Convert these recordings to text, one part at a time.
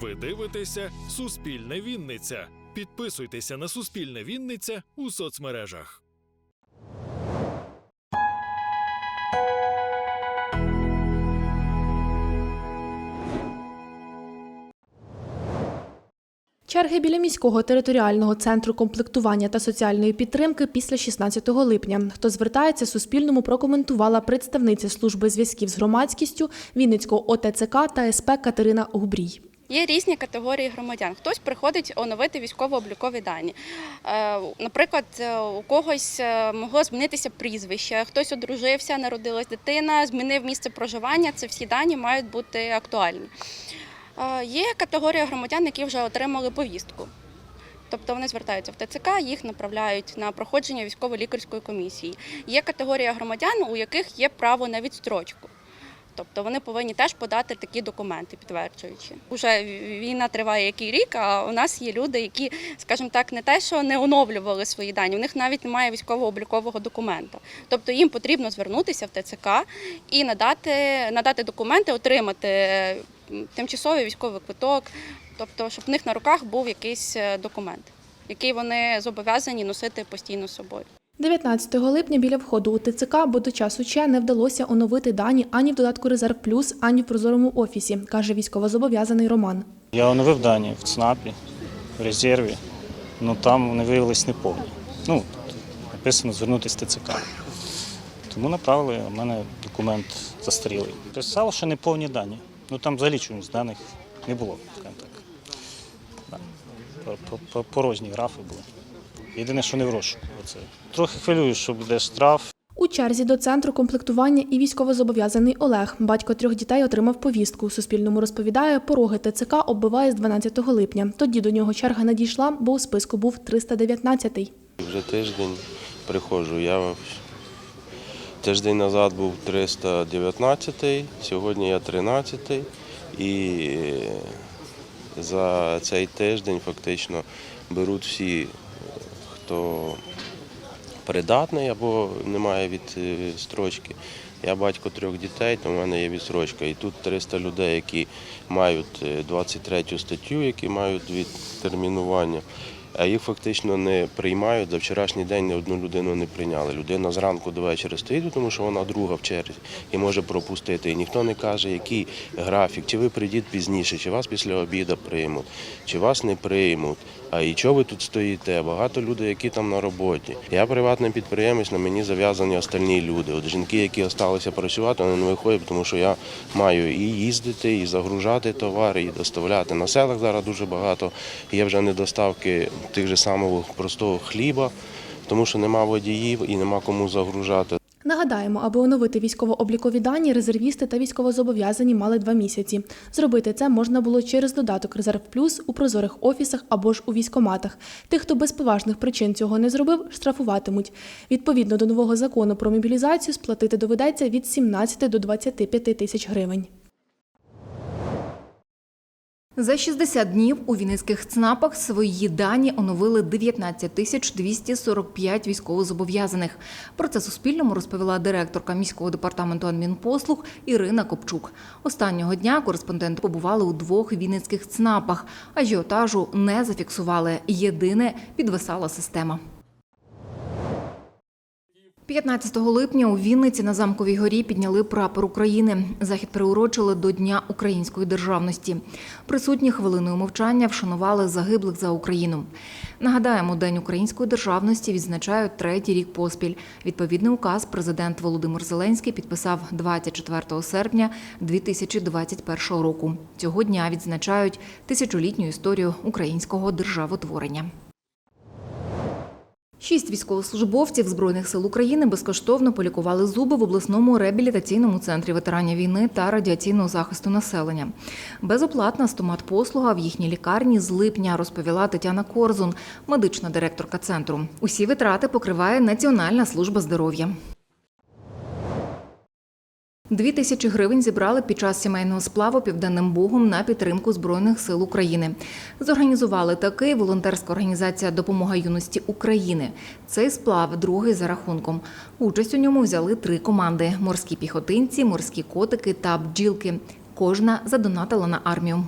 Ви дивитеся Суспільне Вінниця. Підписуйтеся на Суспільне Вінниця у соцмережах. Черги біля міського територіального центру комплектування та соціальної підтримки після 16 липня. Хто звертається Суспільному, прокоментувала представниця служби зв'язків з громадськістю Вінницького ОТЦК та СП Катерина Губрій. Є різні категорії громадян. Хтось приходить оновити військово-облікові дані. Е, Наприклад, е, у когось е, могло змінитися прізвище, хтось одружився, народилась дитина, змінив місце проживання. Це всі дані мають бути актуальні. Є категорія громадян, які вже отримали повістку. Тобто вони звертаються в ТЦК, їх направляють на проходження військово-лікарської комісії. Є категорія громадян, у яких є право на відстрочку. Тобто вони повинні теж подати такі документи, підтверджуючи. Уже війна триває який рік, а у нас є люди, які, скажімо так, не те, що не оновлювали свої дані, у них навіть немає військово-облікового документа. Тобто їм потрібно звернутися в ТЦК і надати, надати документи, отримати е, тимчасовий військовий квиток, тобто, щоб в них на руках був якийсь е, документ, який вони зобов'язані носити постійно з собою. 19 липня біля входу у ТЦК, бо до часу ЧЕ не вдалося оновити дані ані в додатку Резерв Плюс, ані в прозорому офісі, каже військовозобов'язаний Роман. Я оновив дані в ЦНАПі, в резерві, ну там вони виявились неповні. Ну, написано звернутися ТЦК. Тому направили, в мене документ застарілий. Писало, що неповні дані. Ну там взагалі чомусь даних не було, скажімо так. Порожні графи були. Єдине, що не в розшуку. Оце. Трохи хвилюю, що буде штраф. У черзі до центру комплектування і військовозобов'язаний Олег. Батько трьох дітей отримав повістку. Суспільному розповідає, пороги ТЦК оббиває з 12 липня. Тоді до нього черга надійшла, бо у списку був 319-й. Вже тиждень приходжу. Я тиждень назад був 319, сьогодні я 13 і за цей тиждень фактично беруть всі, хто придатний або не має від е. Я батько трьох дітей, то в мене є відстрочка. І тут 300 людей, які мають е, 23 статтю, які мають відтермінування, а їх фактично не приймають. За вчорашній день ні одну людину не прийняли. Людина зранку до вечора стоїть, тому що вона друга в черзі і може пропустити. І ніхто не каже, який графік, чи ви прийдіть пізніше, чи вас після обіду приймуть, чи вас не приймуть. А і чого ви тут стоїте? Багато людей, які там на роботі. Я приватний підприємець, на мені зав'язані остальні люди. От жінки, які залишилися працювати, вони не виходять, тому що я маю і їздити, і загружати товари, і доставляти. На селах зараз дуже багато є вже недоставки тих же самого простого хліба, тому що нема водіїв і нема кому загружати. Нагадаємо, аби оновити військово-облікові дані, резервісти та військовозобов'язані мали два місяці. Зробити це можна було через додаток Резерв Плюс у прозорих офісах або ж у військоматах. Тих, хто без поважних причин цього не зробив, штрафуватимуть. Відповідно до нового закону про мобілізацію, сплатити доведеться від 17 до 25 тисяч гривень. За 60 днів у Вінницьких ЦНАПах свої дані оновили 19 тисяч 245 військовозобов'язаних. Про це Суспільному розповіла директорка міського департаменту адмінпослуг Ірина Копчук. Останнього дня кореспонденти побували у двох вінницьких ЦНАПах. Ажіотажу не зафіксували. Єдине підвисала система. 15 липня у Вінниці на Замковій горі підняли прапор України. Захід приурочили до Дня української державності. Присутні хвилиною мовчання вшанували загиблих за Україну. Нагадаємо, День української державності відзначають третій рік поспіль. Відповідний указ президент Володимир Зеленський підписав 24 серпня 2021 року. Цього дня відзначають тисячолітню історію українського державотворення. Шість військовослужбовців Збройних сил України безкоштовно полікували зуби в обласному реабілітаційному центрі ветеранів війни та радіаційного захисту населення. Безоплатна стомат-послуга в їхній лікарні з липня, розповіла Тетяна Корзун, медична директорка центру. Усі витрати покриває Національна служба здоров'я. Дві тисячі гривень зібрали під час сімейного сплаву Південним Бугом на підтримку Збройних сил України. Зорганізували такий волонтерська організація Допомога юності України. Цей сплав другий за рахунком. Участь у ньому взяли три команди: морські піхотинці, морські котики та бджілки. Кожна задонатила на армію.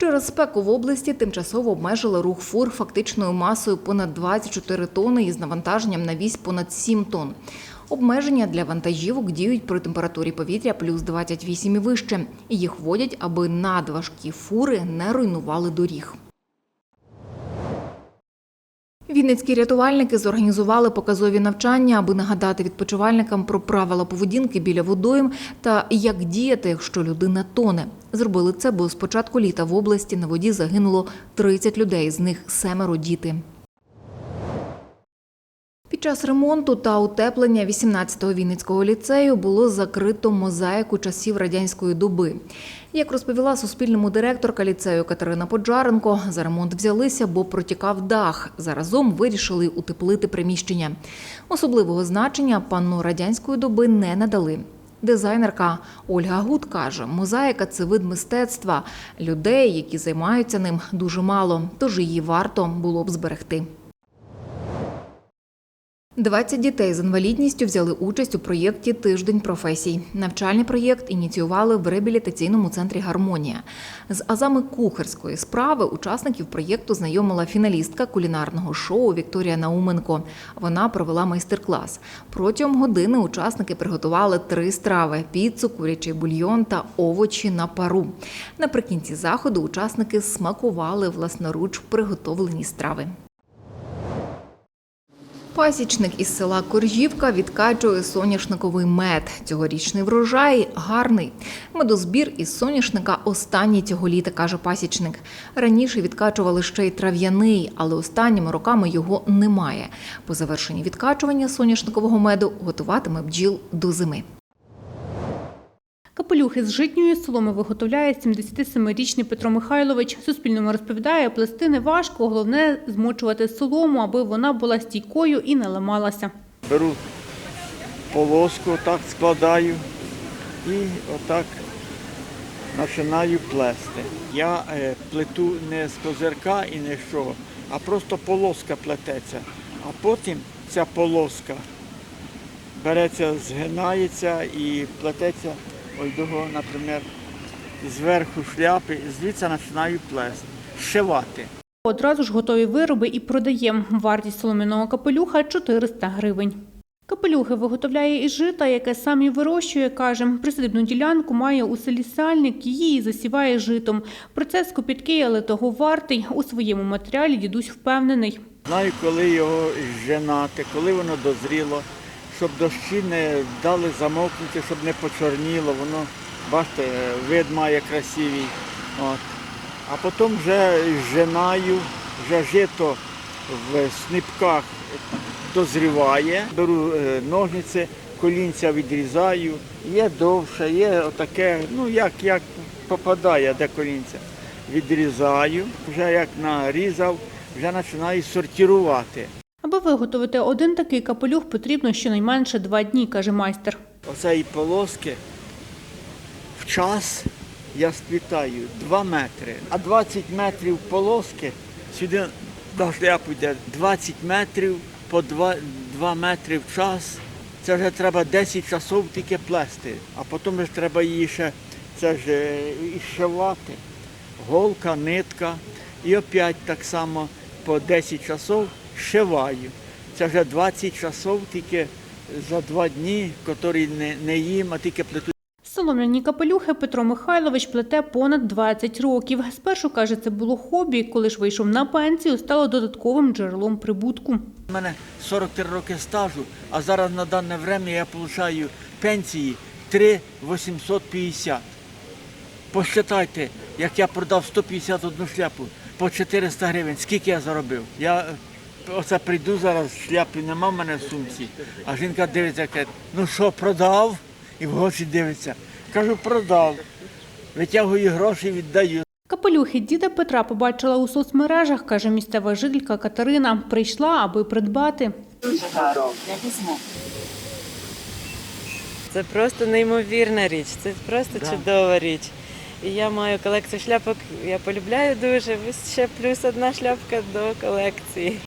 Через спеку в області тимчасово обмежили рух фур фактичною масою понад 24 тонни із навантаженням на вісь понад 7 тонн. Обмеження для вантажівок діють при температурі повітря плюс 28 і вище. Їх вводять, аби надважкі фури не руйнували доріг. Вінницькі рятувальники зорганізували показові навчання, аби нагадати відпочивальникам про правила поведінки біля водойм та як діяти, якщо людина тоне. Зробили це, бо з початку літа в області на воді загинуло 30 людей, з них семеро діти. Під час ремонту та утеплення 18-го Вінницького ліцею було закрито мозаїку часів радянської доби. Як розповіла Суспільному директорка ліцею Катерина Поджаренко, за ремонт взялися, бо протікав дах. Заразом вирішили утеплити приміщення. Особливого значення панно радянської доби не надали. Дизайнерка Ольга Гуд каже, мозаїка це вид мистецтва. Людей, які займаються ним, дуже мало, тож її варто було б зберегти. 20 дітей з інвалідністю взяли участь у проєкті Тиждень професій. Навчальний проєкт ініціювали в реабілітаційному центрі Гармонія. З азами кухарської справи учасників проєкту знайомила фіналістка кулінарного шоу Вікторія Науменко. Вона провела майстер-клас. Протягом години учасники приготували три страви: піцу, курячий бульйон та овочі на пару. Наприкінці заходу учасники смакували власноруч приготовлені страви. Пасічник із села Коржівка відкачує соняшниковий мед. Цьогорічний врожай гарний. Медозбір із соняшника останній цього літа, каже пасічник. Раніше відкачували ще й трав'яний, але останніми роками його немає. По завершенні відкачування соняшникового меду готуватиме бджіл до зими. Капелюхи з житньої соломи виготовляє 77-річний Петро Михайлович. Суспільному розповідає, плести не важко, головне змочувати солому, аби вона була стійкою і не ламалася. беру полоску, отак складаю і отак починаю плести. Я е, плету не з козирка і не з чого, а просто полоска плететься. А потім ця полоска береться, згинається і плететься ось того, наприклад, зверху шляпи, і звідси починаю плести, зшивати. Одразу ж готові вироби і продаємо. Вартість солом'яного капелюха 400 гривень. Капелюхи виготовляє із жита, яке сам і вирощує, каже. Присадибну ділянку має у селі Сальник, її засіває житом. Процес копіткий, але того вартий. У своєму матеріалі дідусь впевнений. Знаю, коли його женати, коли воно дозріло, щоб дощі не дали замокнути, щоб не почорніло, воно, бачите, вид має красивий. От. А потім вже женаю, вже жито в снипках дозріває, беру е, ножниці, колінця відрізаю, є довше, є отаке, ну як, як попадає, де колінця. Відрізаю, вже як нарізав, вже починаю сортувати. Аби виготовити один такий капелюх, потрібно щонайменше два дні, каже майстер. Оцеї полоски в час я сплітаю 2 метри, а 20 метрів полоски сюди на шляпу йде 20 метрів по 2, 2 метри в час. Це вже треба 10 часов тільки плести, а потім ж треба її ще це ж е, і шивати. Голка, нитка. І опять так само по 10 часов шиваю. Це вже 20 часов тільки за два дні, які не, не їм, а тільки плету. Солом'яні капелюхи Петро Михайлович плете понад 20 років. Спершу, каже, це було хобі. Коли ж вийшов на пенсію, стало додатковим джерелом прибутку. У мене 43 роки стажу, а зараз на дане время я отримую пенсії 3 850. Посчитайте, як я продав 151 шляпу по 400 гривень, скільки я заробив. Я оце прийду зараз, шляпи нема в мене в сумці, а жінка дивиться, каже, ну що, продав? І в очі дивиться. Кажу, продав. Витягую гроші, віддаю. Капелюхи діда Петра побачила у соцмережах, каже місцева жителька Катерина. Прийшла, аби придбати. Це просто неймовірна річ, це просто Да. чудова річ. І я маю колекцію шляпок, я полюбляю дуже. Ось ще плюс одна шляпка до колекції.